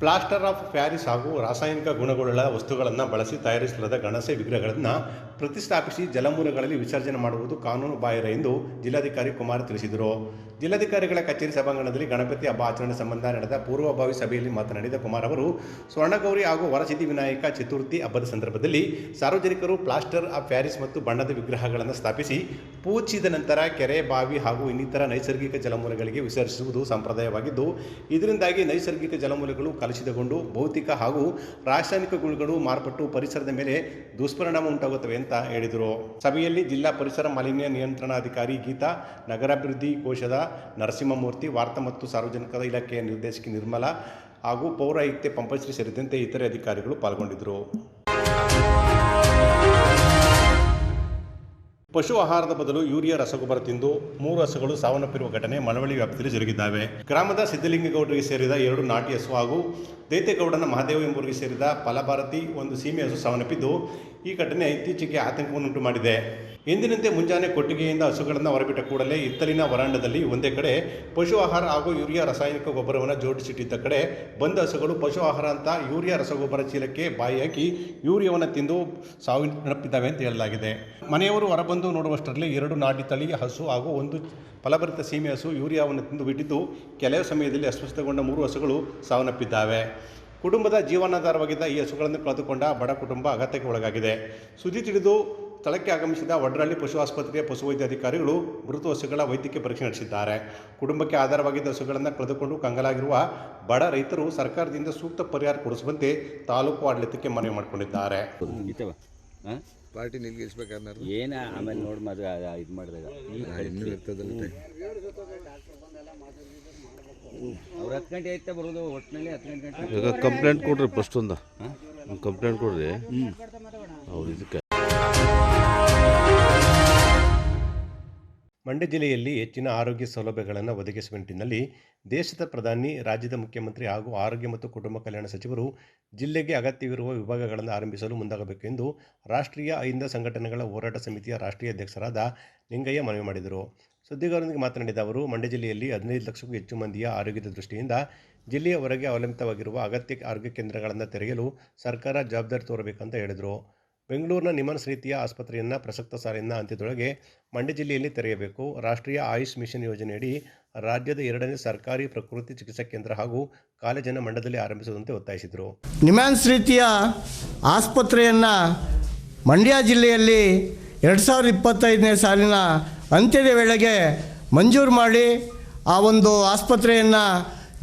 ಪ್ಲಾಸ್ಟರ್ ಆಫ್ ಪ್ಯಾರಿಸ್ ಹಾಗೂ ರಾಸಾಯನಿಕ ಗುಣಗಳುಳ್ಳ ವಸ್ತುಗಳನ್ನು ಬಳಸಿ ತಯಾರಿಸಲಾದ ಗಣಸೆ ವಿಗ್ರಹಗಳನ್ನು ಪ್ರತಿಷ್ಠಾಪಿಸಿ ಜಲಮೂಲಗಳಲ್ಲಿ ವಿಸರ್ಜನೆ ಮಾಡುವುದು ಕಾನೂನು ಬಾಹಿರ ಎಂದು ಜಿಲ್ಲಾಧಿಕಾರಿ ಕುಮಾರ್ ತಿಳಿಸಿದರು. ಜಿಲ್ಲಾಧಿಕಾರಿಗಳ ಕಚೇರಿ ಸಭಾಂಗಣದಲ್ಲಿ ಗಣಪತಿ ಹಬ್ಬ ಆಚರಣೆ ಸಂಬಂಧ ನಡೆದ ಪೂರ್ವಭಾವಿ ಸಭೆಯಲ್ಲಿ ಮಾತನಾಡಿದ ಕುಮಾರ್ ಅವರು, ಸ್ವರ್ಣಗೌರಿ ಹಾಗೂ ವರಸಿದ್ಧಿ ವಿನಾಯಕ ಚತುರ್ಥಿ ಹಬ್ಬದ ಸಂದರ್ಭದಲ್ಲಿ ಸಾರ್ವಜನಿಕರು ಪ್ಲಾಸ್ಟರ್ ಆಫ್ ಪ್ಯಾರಿಸ್ ಮತ್ತು ಬಣ್ಣದ ವಿಗ್ರಹಗಳನ್ನು ಸ್ಥಾಪಿಸಿ, ಪೂಜಿಸಿದ ನಂತರ ಕೆರೆ, ಬಾವಿ ಹಾಗೂ ಇನ್ನಿತರ ನೈಸರ್ಗಿಕ ಜಲಮೂಲಗಳಿಗೆ ವಿಸರ್ಜಿಸುವುದು ಸಂಪ್ರದಾಯವಾಗಿದ್ದು, ಇದರಿಂದಾಗಿ ನೈಸರ್ಗಿಕ ಜಲಮೂಲಗಳು ಕಲುಷಿತಗೊಂಡು ಭೌತಿಕ ಹಾಗೂ ರಾಸಾಯನಿಕ ಗುಣಗಳು ಮಾರ್ಪಟ್ಟು ಪರಿಸರದ ಮೇಲೆ ದುಷ್ಪರಿಣಾಮ ಉಂಟಾಗುತ್ತವೆ ಅಂತ ಹೇಳಿದರು. ಸಭೆಯಲ್ಲಿ ಜಿಲ್ಲಾ ಪರಿಸರ ಮಾಲಿನ್ಯ ನಿಯಂತ್ರಣಾಧಿಕಾರಿ ಗೀತಾ, ನಗರಾಭಿವೃದ್ಧಿ ಕೋಶದ ನರಸಿಂಹಮೂರ್ತಿ, ವಾರ್ತಾ ಮತ್ತು ಸಾರ್ವಜನಿಕ ಇಲಾಖೆಯ ನಿರ್ದೇಶಕಿ ನಿರ್ಮಲಾ ಹಾಗೂ ಪೌರಾಯುಕ್ತೆ ಪಂಪಶ್ರೀ ಸೇರಿದಂತೆ ಇತರೆ ಅಧಿಕಾರಿಗಳು ಪಾಲ್ಗೊಂಡಿದ್ದರು. ಪಶು ಆಹಾರದ ಬದಲು ಯೂರಿಯಾ ರಸಗೊಬ್ಬರ ತಿಂದು ಮೂರು ಹಸುಗಳು ಸಾವನ್ನಪ್ಪಿರುವ ಘಟನೆ ಮಳವಳ್ಳಿ ವ್ಯಾಪ್ತಿಯಲ್ಲಿ ಜರುಗಿದ್ದಾವೆ. ಗ್ರಾಮದ ಸಿದ್ದಲಿಂಗೇಗೌಡರಿಗೆ ಸೇರಿದ ಎರಡು ನಾಟಿ ಹಸು ಹಾಗೂ ದೈತೇಗೌಡನ ಮಹಾದೇವ ಎಂಬುವರಿಗೆ ಸೇರಿದ ಫಲಭಾರತಿ ಒಂದು ಸೀಮೆ ಹಸು ಸಾವನ್ನಪ್ಪಿದ್ದು, ಈ ಘಟನೆ ಇತ್ತೀಚೆಗೆ ಆತಂಕವನ್ನುಂಟು ಮಾಡಿದೆ ಎಂದಿನಂತೆ ಮುಂಜಾನೆ ಕೊಟ್ಟಿಗೆಯಿಂದ ಹಸುಗಳನ್ನು ಹೊರಬಿಟ್ಟ ಕೂಡಲೇ ಇತ್ತಲಿನ ವರಾಂಡದಲ್ಲಿ ಒಂದೇ ಕಡೆ ಪಶು ಆಹಾರ ಹಾಗೂ ಯೂರಿಯಾ ರಾಸಾಯನಿಕ ಗೊಬ್ಬರವನ್ನು ಜೋಡಿಸಿಟ್ಟಿದ್ದ ಕಡೆ ಬಂದ ಹಸುಗಳು ಪಶು ಆಹಾರ ಅಂತ ಯೂರಿಯಾ ರಸಗೊಬ್ಬರ ಚೀಲಕ್ಕೆ ಬಾಯಿ ಹಾಕಿ ಯೂರಿಯಾವನ್ನು ತಿಂದು ಸಾವನ್ನಪ್ಪಿದ್ದಾವೆ ಅಂತ ಹೇಳಲಾಗಿದೆ. ಮನೆಯವರು ಹೊರಬಂದು ನೋಡುವಷ್ಟರಲ್ಲಿ ಎರಡು ನಾಡಿ ತಳಿ, ಹಸು ಹಾಗೂ ಒಂದು ಫಲಭರಿತ ಸೀಮೆ ಹಸು ಯೂರಿಯಾವನ್ನು ತಿಂದು ಬಿಟ್ಟಿದ್ದು ಕೆಲವು ಸಮಯದಲ್ಲಿ ಅಸ್ವಸ್ಥಗೊಂಡ ಮೂರು ಹಸುಗಳು ಸಾವನ್ನಪ್ಪಿದ್ದಾವೆ. ಕುಟುಂಬದ ಜೀವನಾಧಾರವಾಗಿದ್ದ ಈ ಹಸುಗಳನ್ನು ಕಳೆದುಕೊಂಡ ಬಡ ಕುಟುಂಬ ಅಗತ್ಯಕ್ಕೆ ಒಳಗಾಗಿದೆ. ಸುದ್ದಿ ತಿಳಿದು ಸ್ಥಳಕ್ಕೆ ಆಗಮಿಸಿದ ವಡ್ರಳ್ಳಿ ಪಶು ಆಸ್ಪತ್ರೆಯ ಪಶುವೈದ್ಯ ಅಧಿಕಾರಿಗಳು ಮೃತ ಹಸುಗಳ ವೈದ್ಯಕೀಯ ಪರೀಕ್ಷೆ ನಡೆಸಿದ್ದಾರೆ. ಕುಟುಂಬಕ್ಕೆ ಆಧಾರವಾಗಿದ್ದ ಹಸುಗಳನ್ನು ಕಳೆದುಕೊಂಡು ಕಂಗಾಲಾಗಿರುವ ಬಡ ರೈತರು ಸರ್ಕಾರದಿಂದ ಸೂಕ್ತ ಪರಿಹಾರ ಕೊಡಿಸುವಂತೆ ತಾಲೂಕು ಆಡಳಿತಕ್ಕೆ ಮನವಿ ಮಾಡಿಕೊಂಡಿದ್ದಾರೆ. ಪಾರ್ಟಿ ನಿಲ್ಗಿಸ್ಬೇಕಾದ್ರೆ ಏನ ಆಮೇಲೆ ನೋಡಿ ಮದುವೆ ಇದು ಮಾಡಿದಾಗ. ಅವ್ರು ಹತ್ತು ಗಂಟೆ ಐತೆ ಬರೋದು ಒಟ್ಟಿನಲ್ಲಿ ಹತ್ತು ಗಂಟೆ ಗಂಟೆ. ಕಂಪ್ಲೇಂಟ್ ಕೊಡ್ರಿ ಫಸ್ಟ್ ಒಂದು. ಕಂಪ್ಲೇಂಟ್ ಕೊಡ್ರಿ. ಅವ್ರು ಇದಕ್ಕೆ ಮಂಡ್ಯ ಜಿಲ್ಲೆಯಲ್ಲಿ ಹೆಚ್ಚಿನ ಆರೋಗ್ಯ ಸೌಲಭ್ಯಗಳನ್ನು ಒದಗಿಸುವ ನಿಟ್ಟಿನಲ್ಲಿ ದೇಶದ ಪ್ರಧಾನಿ, ರಾಜ್ಯದ ಮುಖ್ಯಮಂತ್ರಿ ಹಾಗೂ ಆರೋಗ್ಯ ಮತ್ತು ಕುಟುಂಬ ಕಲ್ಯಾಣ ಸಚಿವರು ಜಿಲ್ಲೆಗೆ ಅಗತ್ಯವಿರುವ ವಿಭಾಗಗಳನ್ನು ಆರಂಭಿಸಲು ಮುಂದಾಗಬೇಕು ಎಂದು ರಾಷ್ಟ್ರೀಯ ಅಹಿಂದ ಸಂಘಟನೆಗಳ ಹೋರಾಟ ಸಮಿತಿಯ ರಾಷ್ಟ್ರೀಯ ಅಧ್ಯಕ್ಷರಾದ ಲಿಂಗಯ್ಯ ಮನವಿ ಮಾಡಿದರು. ಸುದ್ದಿಗಾರರೊಂದಿಗೆ ಮಾತನಾಡಿದ ಅವರು, ಮಂಡ್ಯ ಜಿಲ್ಲೆಯಲ್ಲಿ ಹದಿನೈದು ಲಕ್ಷಕ್ಕೂ ಹೆಚ್ಚು ಮಂದಿಯ ಆರೋಗ್ಯದ ದೃಷ್ಟಿಯಿಂದ ಜಿಲ್ಲೆಯ ಹೊರಗೆ ಅವಲಂಬಿತವಾಗಿರುವ ಅಗತ್ಯ ಆರೋಗ್ಯ ಕೇಂದ್ರಗಳನ್ನು ತೆರೆಯಲು ಸರ್ಕಾರ ಜವಾಬ್ದಾರಿ ತೋರಬೇಕಂತ ಹೇಳಿದರು. ಬೆಂಗಳೂರಿನ ನಿಮನ್ಸ್ ರೀತಿಯ ಆಸ್ಪತ್ರೆಯನ್ನು ಪ್ರಸಕ್ತ ಸಾಲಿನ ಅಂತ್ಯದೊಳಗೆ ಮಂಡ್ಯ ಜಿಲ್ಲೆಯಲ್ಲಿ ತೆರೆಯಬೇಕು. ರಾಷ್ಟ್ರೀಯ ಆಯುಷ್ ಮಿಷನ್ ಯೋಜನೆಯಡಿ ರಾಜ್ಯದ ಎರಡನೇ ಸರ್ಕಾರಿ ಪ್ರಕೃತಿ ಚಿಕಿತ್ಸಾ ಕೇಂದ್ರ ಹಾಗೂ ಕಾಲೇಜನ್ನು ಮಂಡ್ಯದಲ್ಲಿ ಆರಂಭಿಸುವಂತೆ ಒತ್ತಾಯಿಸಿದರು. ನಿಮ್ಯಾನ್ಸ್ ರೀತಿಯ ಆಸ್ಪತ್ರೆಯನ್ನು ಮಂಡ್ಯ ಜಿಲ್ಲೆಯಲ್ಲಿ ಎರಡು ಸಾವಿರದ ಇಪ್ಪತ್ತೈದನೇ ಸಾಲಿನ ಅಂತ್ಯದ ವೇಳೆಗೆ ಮಂಜೂರು ಮಾಡಿ ಆ ಒಂದು ಆಸ್ಪತ್ರೆಯನ್ನು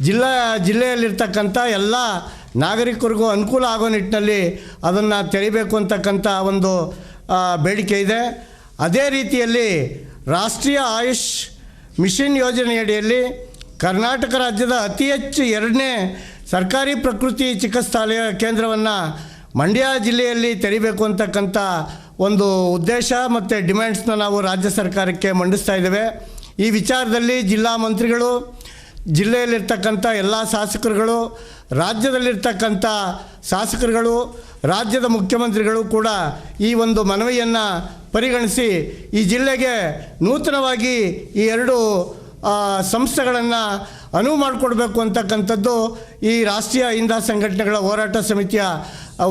ಜಿಲ್ಲಾ, ಜಿಲ್ಲೆಯಲ್ಲಿರ್ತಕ್ಕಂಥ ಎಲ್ಲ ನಾಗರಿಕರಿಗೂ ಅನುಕೂಲ ಆಗೋ ನಿಟ್ಟಿನಲ್ಲಿ ಅದನ್ನು ತೆರಿಬೇಕು ಅಂತಕ್ಕಂಥ ಒಂದು ಬೇಡಿಕೆ ಇದೆ. ಅದೇ ರೀತಿಯಲ್ಲಿ ರಾಷ್ಟ್ರೀಯ ಆಯುಷ್ ಮಿಷನ್ ಯೋಜನೆಯಡಿಯಲ್ಲಿ ಕರ್ನಾಟಕ ರಾಜ್ಯದ ಅತಿ ಹೆಚ್ಚು ಎರಡನೇ ಸರ್ಕಾರಿ ಪ್ರಕೃತಿ ಚಿಕಿತ್ಸಾಲಯ ಕೇಂದ್ರವನ್ನು ಮಂಡ್ಯ ಜಿಲ್ಲೆಯಲ್ಲಿ ತೆರಿಬೇಕು ಅಂತಕ್ಕಂಥ ಒಂದು ಉದ್ದೇಶ ಮತ್ತು ಡಿಮ್ಯಾಂಡ್ಸ್ನ ನಾವು ರಾಜ್ಯ ಸರ್ಕಾರಕ್ಕೆ ಮಂಡಿಸ್ತಾ ಇದ್ದೇವೆ. ಈ ವಿಚಾರದಲ್ಲಿ ಜಿಲ್ಲಾ ಮಂತ್ರಿಗಳು ಜಿಲ್ಲೆಯಲ್ಲಿರ್ತಕ್ಕಂಥ ಎಲ್ಲ ಶಾಸಕರುಗಳು, ರಾಜ್ಯದಲ್ಲಿರ್ತಕ್ಕಂಥ ಶಾಸಕರುಗಳು, ರಾಜ್ಯದ ಮುಖ್ಯಮಂತ್ರಿಗಳು ಕೂಡ ಈ ಒಂದು ಮನವಿಯನ್ನು ಪರಿಗಣಿಸಿ ಈ ಜಿಲ್ಲೆಗೆ ನೂತನವಾಗಿ ಈ ಎರಡು ಸಂಸ್ಥೆಗಳನ್ನು ಅನುವು ಮಾಡಿಕೊಡ್ಬೇಕು ಅಂತಕ್ಕಂಥದ್ದು ಈ ರಾಷ್ಟ್ರೀಯ ಅಹಿಂದ ಸಂಘಟನೆಗಳ ಹೋರಾಟ ಸಮಿತಿಯ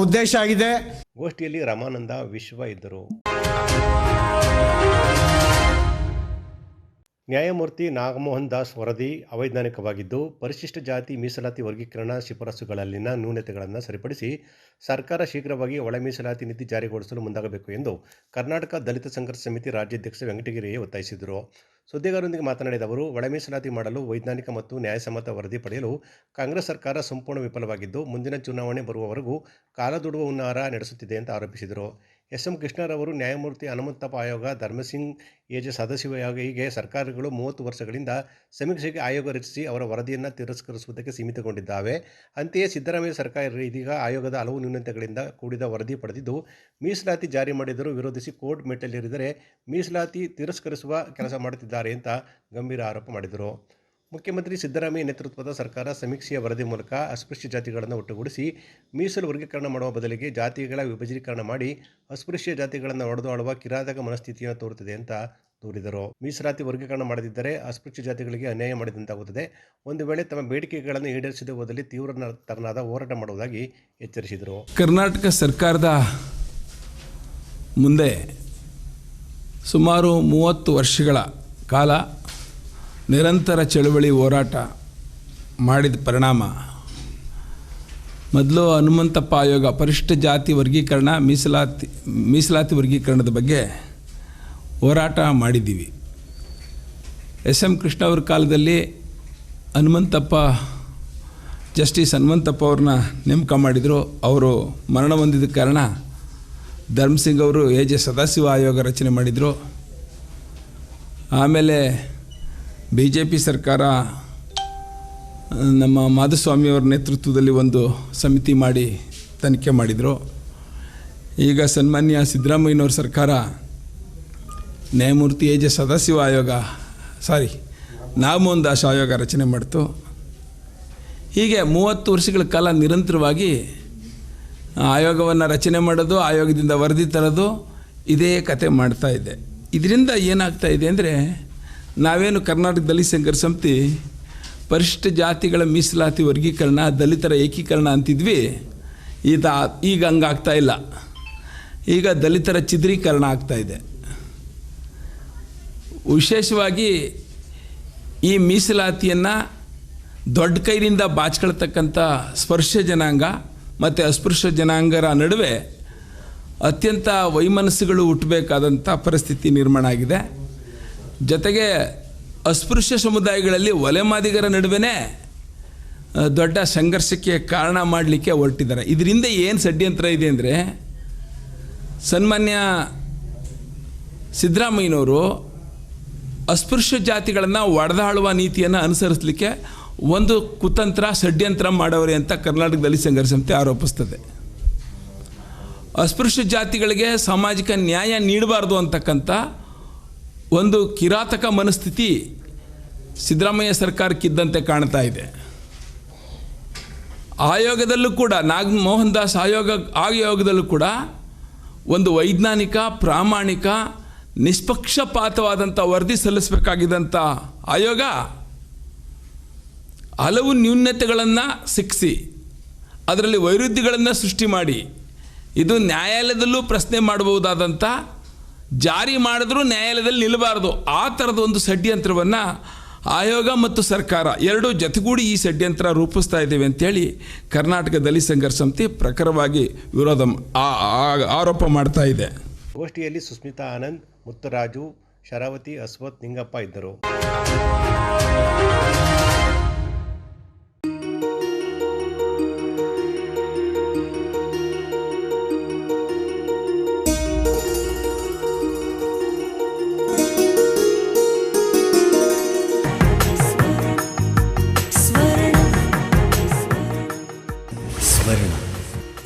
ಉದ್ದೇಶ ಆಗಿದೆ. ಗೋಷ್ಠಿಯಲ್ಲಿ ರಮಾನಂದ ವಿಶ್ವ ಇದ್ದರು. ನ್ಯಾಯಮೂರ್ತಿ ನಾಗಮೋಹನ್ ದಾಸ್ ವರದಿ ಅವೈಜ್ಞಾನಿಕವಾಗಿದ್ದು, ಪರಿಶಿಷ್ಟ ಜಾತಿ ಮೀಸಲಾತಿ ವರ್ಗೀಕರಣ ಶಿಫಾರಸುಗಳಲ್ಲಿನ ನ್ಯೂನತೆಗಳನ್ನು ಸರಿಪಡಿಸಿ ಸರ್ಕಾರ ಶೀಘ್ರವಾಗಿ ಒಳ ಮೀಸಲಾತಿ ನೀತಿ ಜಾರಿಗೊಳಿಸಲು ಮುಂದಾಗಬೇಕು ಎಂದು ಕರ್ನಾಟಕ ದಲಿತ ಸಂಘರ್ಷ ಸಮಿತಿ ರಾಜ್ಯಾಧ್ಯಕ್ಷ ವೆಂಕಟಗಿರಿಯೇ ಒತ್ತಾಯಿಸಿದರು. ಸುದ್ದಿಗಾರರೊಂದಿಗೆ ಮಾತನಾಡಿದ ಅವರು, ಒಳ ಮೀಸಲಾತಿ ಮಾಡಲು ವೈಜ್ಞಾನಿಕ ಮತ್ತು ನ್ಯಾಯಸಮ್ಮತ ವರದಿ ಪಡೆಯಲು ಕಾಂಗ್ರೆಸ್ ಸರ್ಕಾರ ಸಂಪೂರ್ಣ ವಿಫಲವಾಗಿದ್ದು, ಮುಂದಿನ ಚುನಾವಣೆ ಬರುವವರೆಗೂ ಕಾಲದುಡುವ ಹುನ್ನಾರ ನಡೆಸುತ್ತಿದೆ ಅಂತ ಆರೋಪಿಸಿದರು. ಎಸ್ ಎಂ ಕೃಷ್ಣರವರು ನ್ಯಾಯಮೂರ್ತಿ ಹನುಮಂತಪ್ಪ ಆಯೋಗ, ಧರ್ಮಸಿಂಗ್ ಏಜೆ ಸದಸ್ಯವಾಗಿ ಹೀಗೆ ಸರ್ಕಾರಗಳು ಮೂವತ್ತು ವರ್ಷಗಳಿಂದ ಸಮೀಕ್ಷೆಗೆ ಆಯೋಗ ರಚಿಸಿ ಅವರ ವರದಿಯನ್ನು ತಿರಸ್ಕರಿಸುವುದಕ್ಕೆ ಸೀಮಿತಗೊಂಡಿದ್ದಾವೆ. ಅಂತೆಯೇ ಸಿದ್ದರಾಮಯ್ಯ ಸರ್ಕಾರ ಇದೀಗ ಆಯೋಗದ ಹಲವು ನ್ಯೂನತೆಗಳಿಂದ ಕೂಡಿದ ವರದಿ ಪಡೆದಿದ್ದು, ಮೀಸಲಾತಿ ಜಾರಿ ಮಾಡಿದರೂ ವಿರೋಧಿಸಿ ಕೋರ್ಟ್ ಮೆಟ್ಟಲೇರಿದರೆ ಮೀಸಲಾತಿ ತಿರಸ್ಕರಿಸುವ ಕೆಲಸ ಮಾಡುತ್ತಿದ್ದಾರೆ ಅಂತ ಗಂಭೀರ ಆರೋಪ ಮಾಡಿದರು. ಮುಖ್ಯಮಂತ್ರಿ ಸಿದ್ದರಾಮಯ್ಯ ನೇತೃತ್ವದ ಸರ್ಕಾರ ಸಮೀಕ್ಷೆಯ ವರದಿ ಮೂಲಕ ಅಸ್ಪೃಶ್ಯ ಜಾತಿಗಳನ್ನು ಒಟ್ಟುಗೂಡಿಸಿ ಮೀಸಲು ವರ್ಗೀಕರಣ ಮಾಡುವ ಬದಲಿಗೆ ಜಾತಿಗಳ ವಿಭಜನೀಕರಣ ಮಾಡಿ ಅಸ್ಪೃಶ್ಯ ಜಾತಿಗಳನ್ನು ಒಡೆದಾಳುವ ಕಿರಾತಕ ಮನಸ್ಥಿತಿಯನ್ನು ತೋರುತ್ತಿದೆ ಅಂತ ದೂರಿದರು. ಮೀಸಲಾತಿ ವರ್ಗೀಕರಣ ಮಾಡದಿದ್ದರೆ ಅಸ್ಪೃಶ್ಯ ಜಾತಿಗಳಿಗೆ ಅನ್ಯಾಯ ಮಾಡಿದಂತಾಗುತ್ತದೆ. ಒಂದು ವೇಳೆ ತಮ್ಮ ಬೇಡಿಕೆಗಳನ್ನು ಈಡೇರಿಸದೆ ಹೋದಲ್ಲಿ ತೀವ್ರ ತರನಾದ ಹೋರಾಟ ಮಾಡುವುದಾಗಿ ಎಚ್ಚರಿಸಿದರು. ಕರ್ನಾಟಕ ಸರ್ಕಾರದ ಮುಂದೆ ಸುಮಾರು ಮೂವತ್ತು ವರ್ಷಗಳ ಕಾಲ ನಿರಂತರ ಚಳುವಳಿ ಹೋರಾಟ ಮಾಡಿದ ಪರಿಣಾಮ. ಮೊದಲು ಹನುಮಂತಪ್ಪ ಆಯೋಗ ಪರಿಷ್ಠ ಜಾತಿ ವರ್ಗೀಕರಣ, ಮೀಸಲಾತಿ ಮೀಸಲಾತಿ ವರ್ಗೀಕರಣದ ಬಗ್ಗೆ ಹೋರಾಟ ಮಾಡಿದ್ದೀವಿ. ಎಸ್ ಎಂ ಕೃಷ್ಣ ಅವ್ರ ಕಾಲದಲ್ಲಿ ಹನುಮಂತಪ್ಪ, ಜಸ್ಟಿಸ್ ಹನುಮಂತಪ್ಪ ಅವ್ರನ್ನ ನೇಮಕ ಮಾಡಿದರು. ಅವರು ಮರಣ ಹೊಂದಿದ ಕಾರಣ ಧರ್ಮಸಿಂಗ್ ಅವರು ಎ ಜೆ ಸದಾಶಿವ ಆಯೋಗ ರಚನೆ ಮಾಡಿದರು. ಆಮೇಲೆ ಬಿ ಜೆ ಪಿ ಸರ್ಕಾರ ನಮ್ಮ ಮಾಧುಸ್ವಾಮಿಯವರ ನೇತೃತ್ವದಲ್ಲಿ ಒಂದು ಸಮಿತಿ ಮಾಡಿ ತನಿಖೆ ಮಾಡಿದರು. ಈಗ ಸನ್ಮಾನ್ಯ ಸಿದ್ದರಾಮಯ್ಯನವ್ರ ಸರ್ಕಾರ, ನ್ಯಾಯಮೂರ್ತಿ ಎ ಜೆ ಸದಾಶಿವ ಆಯೋಗ ಸಾರಿ ದಾಸ್ ಆಯೋಗ ರಚನೆ ಮಾಡಿತು. ಹೀಗೆ ಮೂವತ್ತು ವರ್ಷಗಳ ಕಾಲ ನಿರಂತರವಾಗಿ ಆಯೋಗವನ್ನು ರಚನೆ ಮಾಡೋದು, ಆಯೋಗದಿಂದ ವರದಿ ತರೋದು, ಇದೇ ಕತೆ ಮಾಡ್ತಾ ಇದೆ. ಇದರಿಂದ ಏನಾಗ್ತಾ ಇದೆ ಅಂದರೆ ನಾವೇನು ಕರ್ನಾಟಕ ದಲಿತ ಸಂಘರ್ಷ ಸಮಿತಿ ಪರಿಶಿಷ್ಟ ಜಾತಿಗಳ ಮೀಸಲಾತಿ ವರ್ಗೀಕರಣ, ದಲಿತರ ಏಕೀಕರಣ ಅಂತಿದ್ವಿ. ಈತ ಈಗ ಹಂಗಾಗ್ತಾ ಇಲ್ಲ. ಈಗ ದಲಿತರ ಚಿದ್ರೀಕರಣ ಆಗ್ತಾ ಇದೆ. ವಿಶೇಷವಾಗಿ ಈ ಮೀಸಲಾತಿಯನ್ನು ದೊಡ್ಡ ಕೈಯಿಂದ ಬಾಚ್ಕೊಳ್ತಕ್ಕಂಥ ಸ್ಪರ್ಶ ಜನಾಂಗ ಮತ್ತು ಅಸ್ಪೃಶ್ಯ ಜನಾಂಗರ ನಡುವೆ ಅತ್ಯಂತ ವೈಮನಸ್ಸುಗಳು ಹುಟ್ಟಬೇಕಾದಂಥ ಪರಿಸ್ಥಿತಿ ನಿರ್ಮಾಣ ಆಗಿದೆ. ಜೊತೆಗೆ ಅಸ್ಪೃಶ್ಯ ಸಮುದಾಯಗಳಲ್ಲಿ ಒಲೆಮಾದಿಗರ ನಡುವೆ ದೊಡ್ಡ ಸಂಘರ್ಷಕ್ಕೆ ಕಾರಣ ಮಾಡಲಿಕ್ಕೆ ಹೊರಟಿದ್ದಾರೆ. ಇದರಿಂದ ಏನು ಷಡ್ಯಂತ್ರ ಇದೆ ಅಂದರೆ, ಸನ್ಮಾನ್ಯ ಸಿದ್ದರಾಮಯ್ಯನವರು ಅಸ್ಪೃಶ್ಯ ಜಾತಿಗಳನ್ನು ಒಡೆದಾಳುವ ನೀತಿಯನ್ನು ಅನುಸರಿಸಲಿಕ್ಕೆ ಒಂದು ಕುತಂತ್ರ ಷಡ್ಯಂತ್ರ ಮಾಡೋರೆ ಅಂತ ಕರ್ನಾಟಕದಲ್ಲಿ ಸಂಘರ್ಷ ಸಮಿತಿ ಆರೋಪಿಸ್ತದೆ. ಅಸ್ಪೃಶ್ಯ ಜಾತಿಗಳಿಗೆ ಸಾಮಾಜಿಕ ನ್ಯಾಯ ನೀಡಬಾರ್ದು ಅಂತಕ್ಕಂಥ ಒಂದು ಕಿರಾತಕ ಮನಸ್ಥಿತಿ ಸಿದ್ದರಾಮಯ್ಯ ಸರ್ಕಾರಕ್ಕಿದ್ದಂತೆ ಕಾಣ್ತಾ ಇದೆ. ಆಯೋಗದಲ್ಲೂ ಕೂಡ ನಾಗ್ ಮೋಹನ್ ದಾಸ್ ಆಯೋಗ, ಆಯೋಗದಲ್ಲೂ ಕೂಡ ಒಂದು ವೈಜ್ಞಾನಿಕ, ಪ್ರಾಮಾಣಿಕ, ನಿಷ್ಪಕ್ಷಪಾತವಾದಂಥ ವರದಿ ಸಲ್ಲಿಸಬೇಕಾಗಿದ್ದಂಥ ಆಯೋಗ ಹಲವು ನ್ಯೂನ್ಯತೆಗಳನ್ನು ಸಿಕ್ಕಿಸಿ ಅದರಲ್ಲಿ ವೈರುಧ್ಯಗಳನ್ನು ಸೃಷ್ಟಿ ಮಾಡಿ, ಇದು ನ್ಯಾಯಾಲಯದಲ್ಲೂ ಪ್ರಶ್ನೆ ಮಾಡಬಹುದಾದಂಥ ಜಾರಿ ಮಾಡಿದ್ರೂ ನ್ಯಾಯಾಲಯದಲ್ಲಿ ನಿಲ್ಲಬಾರ್ದು. ಆ ಥರದ ಒಂದು ಷಡ್ಯಂತ್ರವನ್ನು ಆಯೋಗ ಮತ್ತು ಸರ್ಕಾರ ಎರಡೂ ಜತೆಗೂಡಿ ಈ ಷಡ್ಯಂತ್ರ ರೂಪಿಸ್ತಾ ಇದ್ದೇವೆ ಅಂತೇಳಿ ಕರ್ನಾಟಕ ದಲಿತ ಸಂಘರ್ಷ ಸಮಿತಿ ಪ್ರಖರವಾಗಿ ವಿರೋಧ ಆರೋಪ ಮಾಡ್ತಾ ಇದೆ. ಗೋಷ್ಠಿಯಲ್ಲಿ ಸುಸ್ಮಿತಾ ಆನಂದ್, ಮುತ್ತರಾಜು, ಶರಾವತಿ ಅಸ್ವತ್ ನಿಂಗಪ್ಪ ಇದ್ದರು.